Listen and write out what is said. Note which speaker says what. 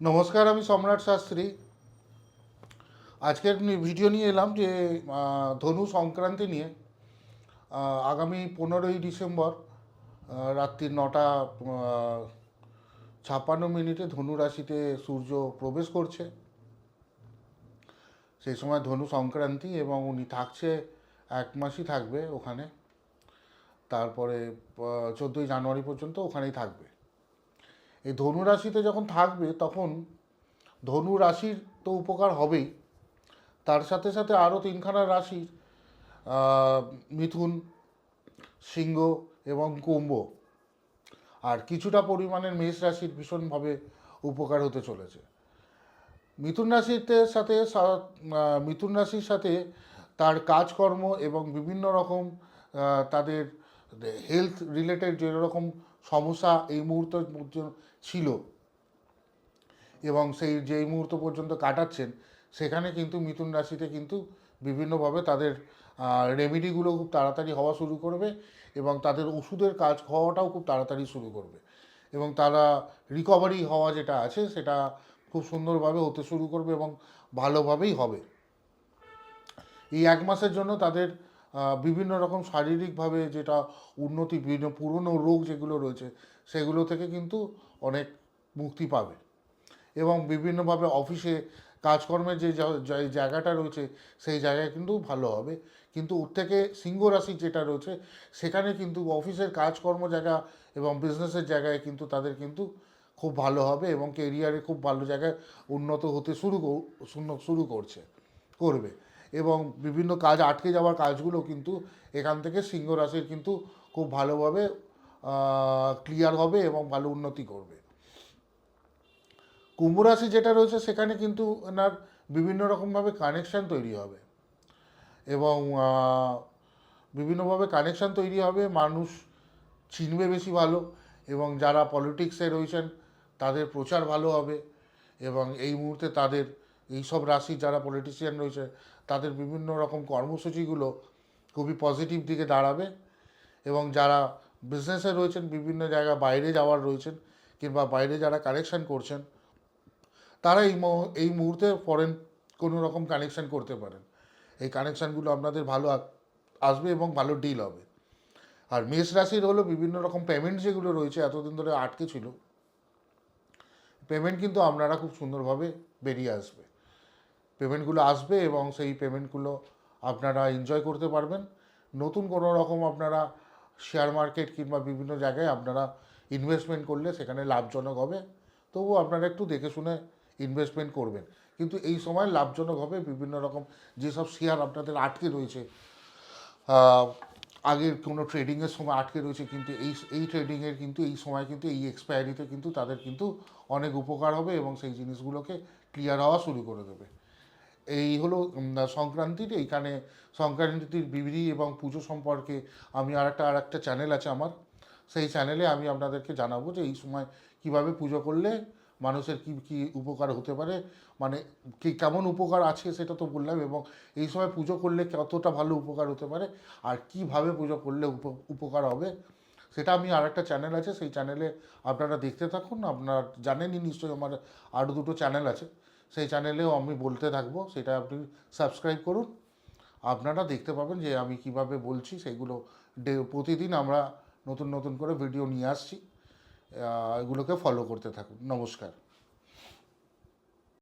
Speaker 1: নমস্কার, আমি সম্রাট শাস্ত্রী। আজকের ভিডিও নিয়ে এলাম যে ধনু সংক্রান্তি নিয়ে। আগামী পনেরোই ডিসেম্বর রাত্রি নটা ছাপ্পান্ন মিনিটে ধনু রাশিতে সূর্য প্রবেশ করছে। সেই সময় ধনু সংক্রান্তি এবং উনি থাকছে, এক মাসই থাকবে ওখানে। তারপরে চোদ্দোই জানুয়ারি পর্যন্ত ওখানেই থাকবে। এই ধনু রাশিতে যখন থাকবে, তখন ধনু রাশির তো উপকার হবেই। তার সাথে সাথে আরও তিনখানা রাশির মিথুন, সিংহ এবং কুম্ভ। আর কিছুটা পরিমাণের মেষ রাশির ভীষণভাবে উপকার হতে চলেছে। মিথুন রাশিতে সাথে মিথুন রাশির সাথে তার কাজকর্ম এবং বিভিন্ন রকম তাদের, হেলথ রিলেটেড যে রকম সমস্যা এই মুহূর্ত ছিল। এবং সেই যেই মুহূর্ত পর্যন্ত কাটাচ্ছেন, সেখানে কিন্তু মিথুন রাশিতে কিন্তু বিভিন্নভাবে তাদের রেমেডিগুলো খুব তাড়াতাড়ি হওয়া শুরু করবে এবং তাদের ওষুধের কাজ হওয়াটাও খুব তাড়াতাড়ি শুরু করবে। এবং তারা রিকভারি হওয়া যেটা আছে, সেটা খুব সুন্দরভাবে হতে শুরু করবে এবং ভালোভাবেই হবে। এই এক মাসের জন্য তাদের বিভিন্ন রকম শারীরিকভাবে যেটা উন্নতি, বিভিন্ন পুরনো রোগ যেগুলো রয়েছে, সেগুলো থেকে কিন্তু অনেক মুক্তি পাবে। এবং বিভিন্নভাবে অফিসে কাজকর্মের যে জায়গাটা রয়েছে, সেই জায়গায় কিন্তু ভালো হবে। কিন্তু ওর থেকে সিংহ রাশি যেটা রয়েছে, সেখানে কিন্তু অফিসের কাজকর্ম জায়গা এবং বিজনেসের জায়গায় কিন্তু তাদের কিন্তু খুব ভালো হবে এবং কেরিয়ারে খুব ভালো জায়গায় উন্নত হতে শুরু- শুরু করছে, করবে। এবং বিভিন্ন কাজ আটকে যাওয়ার কাজগুলো কিন্তু এখান থেকে সিংহ রাশির কিন্তু খুব ভালোভাবে ক্লিয়ার হবে এবং ভালো উন্নতি করবে। কুম্ভ রাশি যেটা রয়েছে সেখানে কিন্তু ওনার বিভিন্ন রকমভাবে কানেকশান তৈরি হবে এবং বিভিন্নভাবে কানেকশান তৈরি হবে, মানুষ চিনবে বেশি ভালো এবং যারা পলিটিক্সে রয়েছেন তাদের প্রচার ভালো হবে এবং এই মুহূর্তে তাদের এই সব রাশি যারা পলিটিশিয়ান রয়েছে, তাদের বিভিন্ন রকম কর্মসূচিগুলো খুবই পজিটিভ দিকে দাঁড়াবে এবং যারা বিজনেসে রয়েছেন, বিভিন্ন জায়গা বাইরে যাওয়ার রয়েছেন কিংবা বাইরে যারা কানেকশান করছেন, তারা এই এই মুহূর্তে ফরেন কোনো রকম কানেকশান করতে পারেন। এই কানেকশানগুলো আপনাদের ভালো আসবে এবং ভালো ডিল হবে। আর মেষ রাশির হলো বিভিন্ন রকম পেমেন্ট যেগুলো রয়েছে, এতদিন ধরে আটকে ছিল পেমেন্ট কিন্তু আপনারা খুব সুন্দরভাবে বেরিয়ে আসবে। পেমেন্টগুলো আসবে এবং সেই পেমেন্টগুলো আপনারা এনজয় করতে পারবেন। নতুন কোনো রকম আপনারা শেয়ার মার্কেট কিংবা বিভিন্ন জায়গায় আপনারা ইনভেস্টমেন্ট করলে সেখানে লাভজনক হবে। তবুও আপনারা একটু দেখে শুনে ইনভেস্টমেন্ট করবেন। কিন্তু এই সময় লাভজনক হবে বিভিন্ন রকম যেসব শেয়ার আপনাদের আটকে রয়েছে। আগের কোনো ট্রেডিংয়ের সময় আটকে রয়েছে কিন্তু এই এই ট্রেডিংয়ের কিন্তু এই সময় কিন্তু এই এক্সপায়ারিতে কিন্তু তাদের কিন্তু অনেক উপকার হবে এবং সেই জিনিসগুলোকে ক্লিয়ার হওয়া শুরু করে দেবে। এই হলো সংক্রান্তির, এইখানে সংক্রান্তির বিবৃতি এবং পুজো সম্পর্কে আমি আর একটা আর একটা চ্যানেল আছে আমার। সেই চ্যানেলে আমি আপনাদেরকে জানাব যে এই সময় কীভাবে পুজো করলে মানুষের কি কি উপকার হতে পারে মানে কি, কেমন উপকার আছে সেটা তো বললাম এবং এই সময় পুজো করলে কতটা ভালো উপকার হতে পারে আর কীভাবে পুজো করলে উপ- উপকার হবে, সেটা আমি আর একটা চ্যানেল আছে, সেই চ্যানেলে আপনারা দেখতে থাকুন, আপনার জানেনই নিশ্চয়ই আমার আরও দুটো চ্যানেল আছে। সেই চ্যানেলেও আমি বলতে থাকব, সেটা আপনি সাবস্ক্রাইব করুন। আপনারা দেখতে পাবেন যে আমি কীভাবে বলছি সেইগুলো ডে- প্রতিদিন আমরা নতুন নতুন করে ভিডিও নিয়ে আসছি। এগুলোকে ফলো করতে থাকুন। নমস্কার।